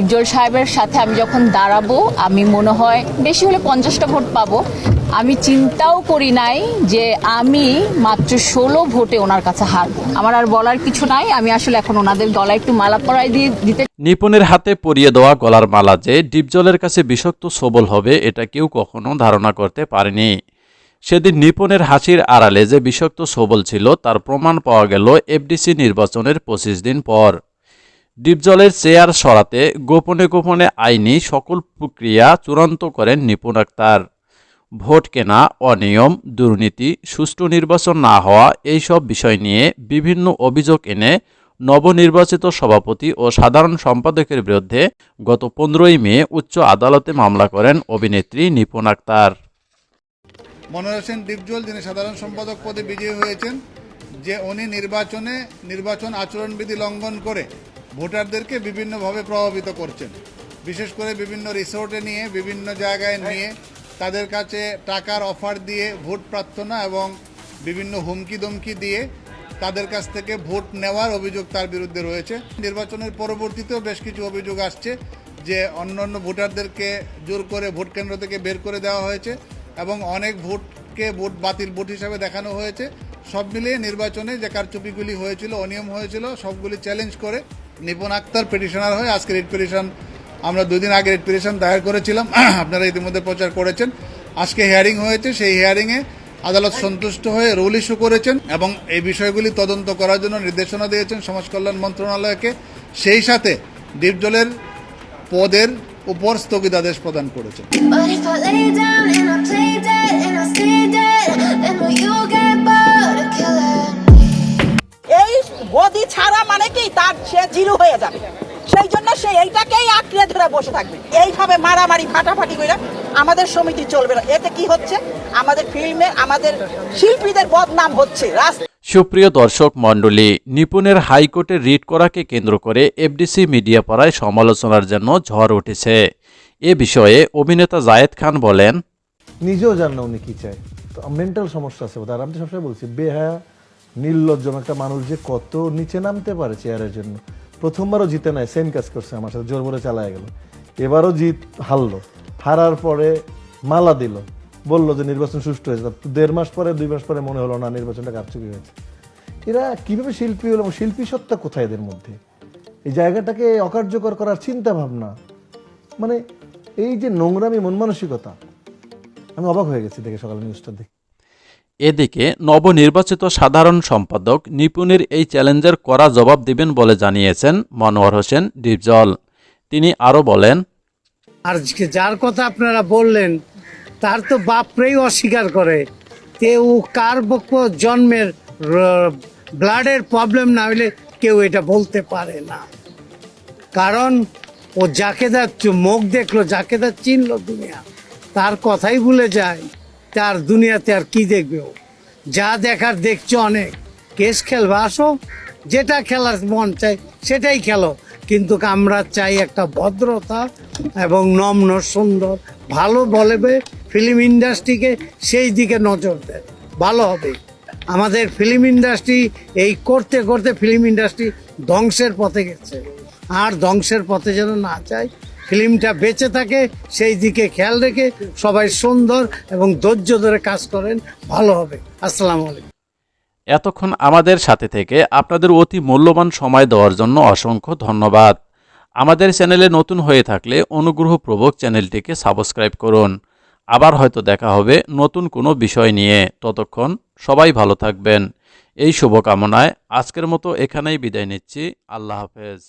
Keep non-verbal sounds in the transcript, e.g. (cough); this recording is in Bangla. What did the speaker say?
ইফজল সাহেবের সাথে আমি যখন দাঁড়াবো, আমি মনে হয় বেশি হলে পঞ্চাশটা ভোট পাবো। আমি চিন্তাও করি নাই যে আমি মাত্র ষোলো ভোটে ওনার কাছে হারবো। আমার আর বলার কিছু নাই, আমি আসলে এখন ওনাদের গলায় একটু মালা পরাই দিয়ে দিতে নিপুণের হাতে পরিয়ে দেওয়া গলার মালা যে ডিপজলের কাছে বিষাক্ত সবল হবে, এটা কেউ কখনো ধারণা করতে পারেনি। সেদিন নিপুণের হাসির আড়ালে যে বিষাক্ত সবল ছিল, তার প্রমাণ পাওয়া গেল এফডিসি নির্বাচনের পঁচিশ দিন পর। ডিপজলের চেয়ার সরাতে গোপনে গোপনে আইনি সকল প্রক্রিয়া চূড়ান্ত করেন নিপুণ আক্তার। ভোট কেনা, অনিয়ম, দুর্নীতি, সুষ্ঠু নির্বাচন না হওয়া এইসব বিষয় নিয়ে বিভিন্ন অভিযোগ এনে নবনির্বাচিত সভাপতি ও সাধারণ সম্পাদকের বিরুদ্ধে গত পনেরোই মে উচ্চ আদালতে মামলা করেন অভিনেত্রী নিপুণ আক্তার। মনোহর হোসেন ডিপজল, যিনি সাধারণ সম্পাদক পদে বিজয়ী হয়েছেন, যে উনি নির্বাচনে নির্বাচন আচরণবিধি লঙ্ঘন করে ভোটারদেরকে বিভিন্নভাবে প্রভাবিত করছেন। বিশেষ করে বিভিন্ন রিসোর্টে নিয়ে বিভিন্ন জায়গায় নিয়ে তাদের কাছে টাকার অফার দিয়ে ভোট প্রার্থনা এবং বিভিন্ন হুমকি দমকি দিয়ে তাদের কাছ থেকে ভোট নেওয়ার অভিযোগ তার বিরুদ্ধে রয়েছে। নির্বাচনের পরবর্তীতেও বেশ কিছু অভিযোগ আসছে যে অন্যান্য ভোটারদেরকে জোর করে ভোট কেন্দ্র থেকে বের করে দেওয়া হয়েছে এবং অনেক ভোটকে ভোট বাতিল ভোট হিসাবে দেখানো হয়েছে। সব মিলিয়ে নির্বাচনে যে কারচুপিগুলি হয়েছিল অনিয়ম হয়েছিল সবগুলি চ্যালেঞ্জ করে নিপুণ আক্তার পিটিশনার হয়ে আজকে রিট পিটিশন আমরা দুদিন আগে রিট পিটিশন দায়ের করেছিলাম। (clears throat) আপনারা ইতিমধ্যে প্রচার করেছেন। আজকে হিয়ারিং হয়েছে, সেই হিয়ারিংয়ে আদালত সন্তুষ্ট হয়ে রুল ইস্যু করেছেন এবং এই বিষয়গুলি তদন্ত করার জন্য নির্দেশনা দিয়েছেন সমাজ কল্যাণ মন্ত্রণালয়কে। সেই সাথে ডিপজলের পদের উপর স্থগিতাদেশ প্রদান করেছেন। যাবে। সেই জন্য সে এইটাকেই আঁকড়ে ধরে বসে থাকবে। এইভাবে মারামারি ফাটাফাটি করে আমাদের সমিতি চলবে না। এতে কি হচ্ছে? আমাদের ফিল্মে আমাদের শিল্পীদের বদনাম হচ্ছে। রাস্তা সুপ্রিয় দর্শক মণ্ডলী নিপুণের হাইকোর্টে রিট করাকে কেন্দ্র করে এফডিসি মিডিয়া পাড়ায় সমালোচনার জন্য ঝড় উঠেছে। এ বিষয়ে অভিনেতা জায়েদ খান বলেন নিজেও জান না উনি কি চায়। তো মেন্টাল সমস্যা আছে আর আমি তো সবসময় বলছি বেহায়া নির্লজ্জম একটা মানুষ যে কত নিচে নামতে পারে চেয়ারের জন্য। প্রথমবারও জিতে নাই সেম কাজ করছে আমার সাথে, জোর বলে চালায় গেল। এবারও জিত হারলো, হারার পরে মালা দিল, বলল যে নির্বাচন সুষ্ঠু হয়েছে। দেড় মাস পরে, দুই মাস পরে মনে হলো, না, নির্বাচনটা কারচুপি হয়েছে। এরা কীভাবে শিল্পী হলো শিল্পী সত্তা কোথায় এদের মধ্যে? এই জায়গাটাকে অকার্যকর করার চিন্তা ভাবনা মানে এই যে নোংরামি, মন মানসিকতা, আমি অবাক হয়ে গেছি দেখে সকালে নিউজটা দেখে। এদিকে নবনির্বাচিত সাধারণ সম্পাদক নিপুণের এই চ্যালেঞ্জের কড়া জবাব দিবেন বলে জানিয়েছেন মনোয়ার হোসেন ডিপজল। তিনি আরও বলেন আর যার কথা আপনারা বললেন, তার তো বাপরেই অস্বীকার করে। কেউ কার জন্মের ব্লাডের প্রবলেম না হলে কেউ এটা বলতে পারে না। কারণ ও যাকে যা মুখ দেখল, যাকে যা চিনলো দুনিয়া, তার কথাই ভুলে যায়। তার দুনিয়াতে আর কি দেখবে ও? যা দেখার দেখছ অনেক। কেস খেলবে, আসো। যেটা খেলার মন চাই সেটাই খেলো। কিন্তু আমরা চাই একটা ভদ্রতা এবং নম্র সুন্দর, ভালো বলবে ফিল্ম ইন্ডাস্ট্রিকে সেই দিকে নজর দেয়। ভালো হবে। আমাদের ফিল্ম ইন্ডাস্ট্রি এই করতে করতে ফিল্ম ইন্ডাস্ট্রি ধ্বংসের পথে গেছে। আর ধ্বংসের পথে যেন না যায় ফিল্মটা বেঁচে থাকে, সেই দিকে খেয়াল রেখে সবাই সুন্দর এবং ধৈর্য ধরে কাজ করেন, ভালো হবে। আসসালামু আলাইকুম। এতক্ষণ আমাদের সাথে থেকে আপনাদের অতি মূল্যবান সময় দেওয়ার জন্য অসংখ্য ধন্যবাদ। আমাদের চ্যানেলে নতুন হয়ে থাকলে অনুগ্রহপূর্বক চ্যানেলটিকে সাবস্ক্রাইব করুন। আবার হয়তো দেখা হবে নতুন কোনো বিষয় নিয়ে। ততক্ষণ সবাই ভালো থাকবেন। এই শুভকামনায় আজকের মতো এখানেই বিদায় নিচ্ছি। আল্লাহ হাফেজ।